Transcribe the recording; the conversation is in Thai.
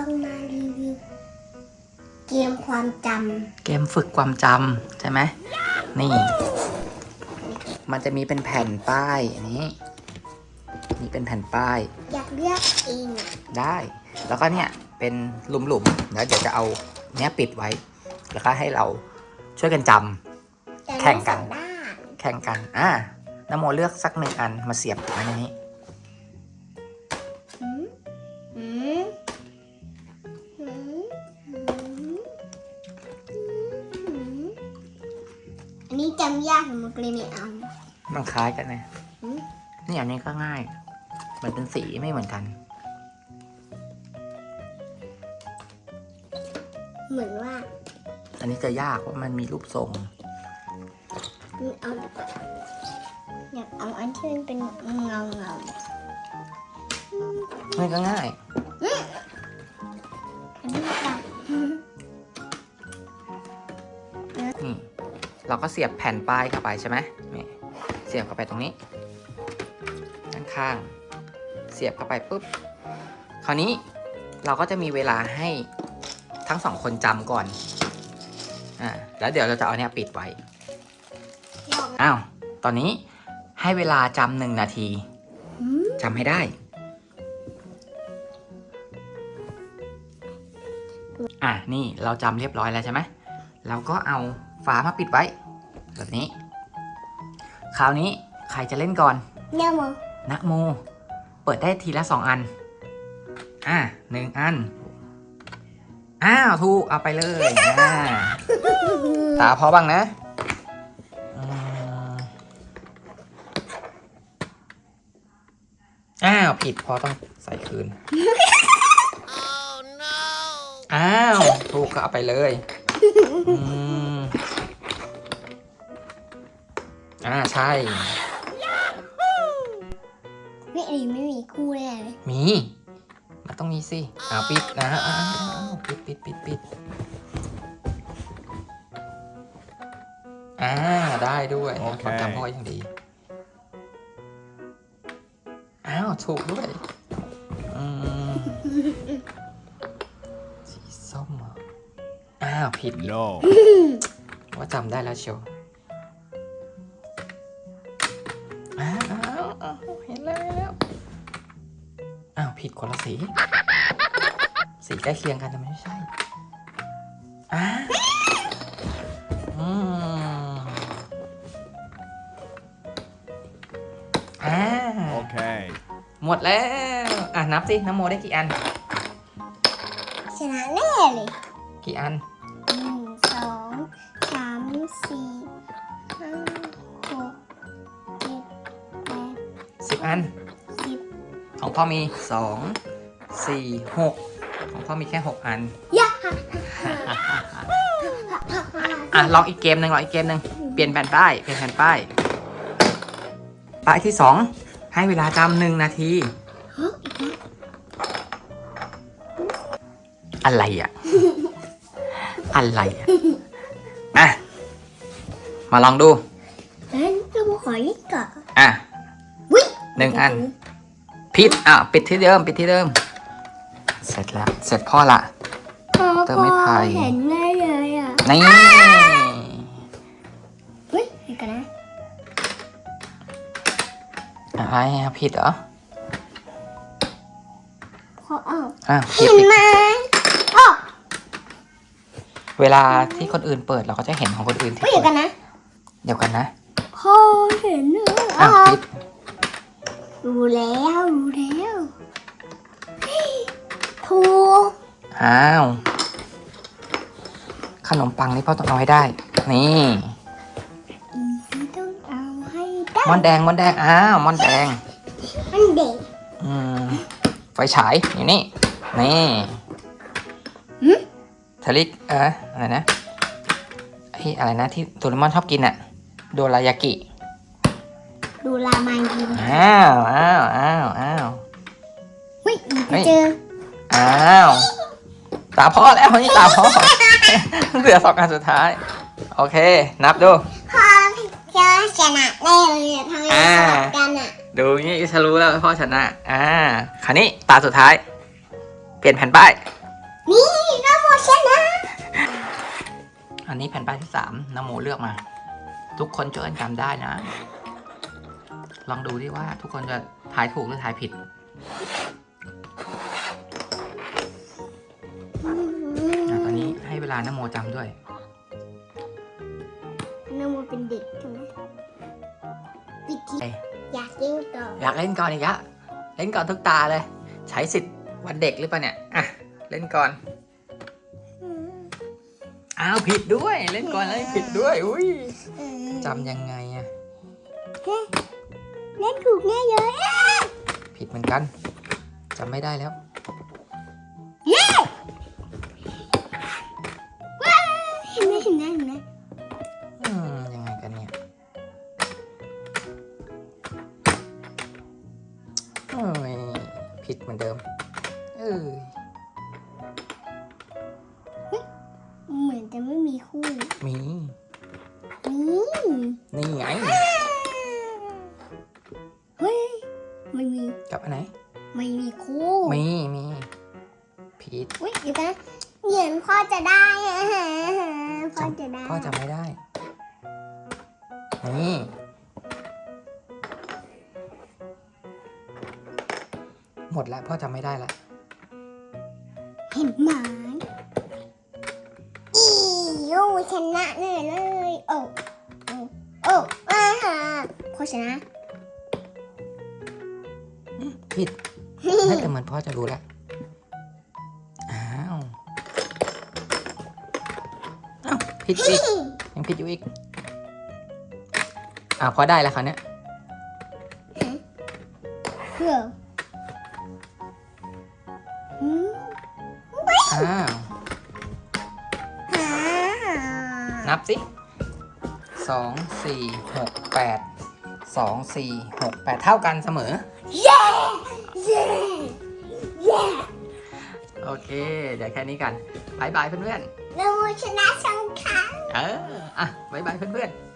ลองมารีวิวเกมความจเกมฝึกความจำใช่ไหมนี่ มันจะมีเป็นแผ่นป้ายอันนี้ นี่เป็นแผ่นป้ายำอยากเลือกเองอะได้ แล้วก็เนี่ยเป็นหลุมๆแล้วเดี๋ยวจะเอาเนี้ยปิดไว้ แล้วก็ให้เราช่วยกันจำ แต่แข่งกันมีสอด้านแข่งกัน อ่านโมเลือกสักหนึ่งอันมาเสียบไว้ในนี้ากหนูก็เลยไม่เอามันคล้ายกันนะหืมนี่อันนี้ก็ง่ายมันเป็นสีไม่เหมือนกัน เหมือนว่าอันนี้จะยากเพราะมันมีรูปทรงเอาดีกว่าอยากเอาอันที่มันเป็นเงาเงามันก็ง่าย ก็เสียบแผ่นป้ายเข้าไปใช่ไหมนี่เสียบเข้าไปตรงนี้ด้านข้าง เสียบเข้าไปปุ๊บ คราวนี้เราก็จะมีเวลาให้ทั้งสองคนจำก่อน อ่า แล้วเดี๋ยวเราจะเอาเนี่ยปิดไว้ อ้าว ตอนนี้ให้เวลาจำหนึ่งนาที จำให้ได้ อะ นี่เราจำเรียบร้อยแล้วใช่ไหม เราก็เอาฝามาปิดไว้ แบบนี้ คราวนี้ใครจะเล่นก่อนเนี่ยโมนะโม เปิดได้ทีละสองอัน อะหนึ่งอัน อ้าวถูกเอาไปเลยอ่าตาพอบ้างนะอืมอ้าวผิดพอต้องใส่คืนอ้าว ถูกก็เอาไปเลย อืม อ่าใช่ ไม่อันนี้ไม่มีคู่แน่เลยมี มันต้องมีสิอ้าวปิดนะอ้าวปิดปิดปิดปิดอ่าได้ด้วยโอเค ความจำพ่อยังดีอ้าวถูกด้วยอืมสีส้มเหรออ้าวผิดอีก No. ว่าจำได้แล้วเชียว อ้าวอ้าวอ้าวเห็นแล้วเห็นแล้วอ้าวผิดคนละสี สีใกล้เคียงกันแต่มันไม่ใช่อ้าวอืมอ่า Okay. หมดแล้ว อะนับสิน้ำโมได้กี่อัน ชนะแน่เลยกี่อัน หนึ่งสองสามสี่ อันสิบของพ่อมีสองสี่หกของพ่อมีแค่หกอันยะอะลองอีกเกมหนึ่งลองอีกเกมหนึ่งเปลี่ยนแผ่นป้ายเปลี่ยนแผ่นป้ายป้ายที่สองให้เวลาจำหนึ่งนาทีฮะอีกแล้วอะไรอะ อะไรอะ อะ มาลองดู นึ่งอันปิดอะปิดที่เดิมปิดที่เดิม เสร็จแล้ว เสร็จพ่อละ เติมไม้ไผ่ เห็นได้เลยอะนี่เฮ้ยเดี๋ยวกันนะอะไรอะผิดเหรอพออ้าวอะผิเห็ดนผิดไหมอ้อเวลาที่คนอื่นเปิดเราก็จะเห็นของคนอื่นที่เฮ้ยเดี๋ยวเปิกัดนนะ เดี๋ยวกันนะ พอเห็นเหรออะอ้าวผิด รู้แล้วรู้แล้วเฮ้ยถูกอ้าว ขนมปังนี่พ่อต้องเอาให้ได้ นี่อีต้องเอาให้ได้มอนแดงมอนแดงอ้าวมอนแดงมันเด็กอืมไฟฉายอยู่นี่ นี่หึทะลิกเอออะไรนะไอ้อะไรนะที่โดเรมอนชอบกินอะโดรายากิ ดูรามายินอ้าวอ้าวอ้าวอ้าว เฮ้ยเฮ้ยเจออ้าว ตาพ่อแล้วนี่ตาพ่อ เหลือสองอันสุดท้าย โอเค นับดู พ่อจะชนะแน่เลยอะทำไมอ่า สลับกันอะดูนี่จะรู้แล้วว่าพ่อชนะ อ่า คราวนี้ตาสุดท้าย เปลี่ยนแผ่นป้าย นี่น้ำโมชนะอันนี้แผ่นป้ายที่สามน้ำโมเลือกมา ทุกคนช่วยกันจำได้นะ ลองดูดิว่าทุกคนจะทายถูกหรือทายผิดอะตอนนี้ให้เวลาน้ำโมจำด้วยน้ำโมเป็นเด็กใช่ไหมปิดทีเอ้ยอยากเล่นต่ออยากเล่นก่อนอีกอะเล่นก่อนทุกตาเลย ใช้สิทธิ์วันเด็กหรือเปล่าเนี่ย อะ เล่นก่อนอืมอ้าวผิดด้วย เล่นก่อนแล้วผิดด้วย อุ้ยอืมจำยังไงอะ เล่นถูกแน่เลยผิดเหมือนกันจำไม่ได้แล้วเห็นไหมเห็นไหมเห็นไหมอืมยังไงกันเนี่ยโอ้ยผิดเหมือนเดิม เออเหมือนจะไม่มีคู่มีนี่นี่ไง ไม่มี กับอันไหน ไม่มีคู่มีมีผิดอุ้ยเดี๋ยวกันเหยียนพ่อจะได้อะพ่อจะได้พ่อจำไม่ได้ นี่ หมดแล้วพ่อจำไม่ได้ละเห็นไหมอีโยชนะแน่เลย โอ้โอ้โอ้อาฮะพ่อชนะ ผิดเฮ้ยแต่เหมือนพ่อจะรู้แล้วอ้าวอ้าวผิดอีกยังผิดอยู่อีกอ้าวพอได้แล้วคราวเนี้ยเพื่อหืมอ้าวหานับสิสองสี่หกแปดสองสี่หกแปดเท่ากันเสมอเย้ โอเค เดี๋ยวแค่นี้กันบายบายเพื่อนเราชนะสองครั้งๆเออ อะบายบายเพื่อนๆ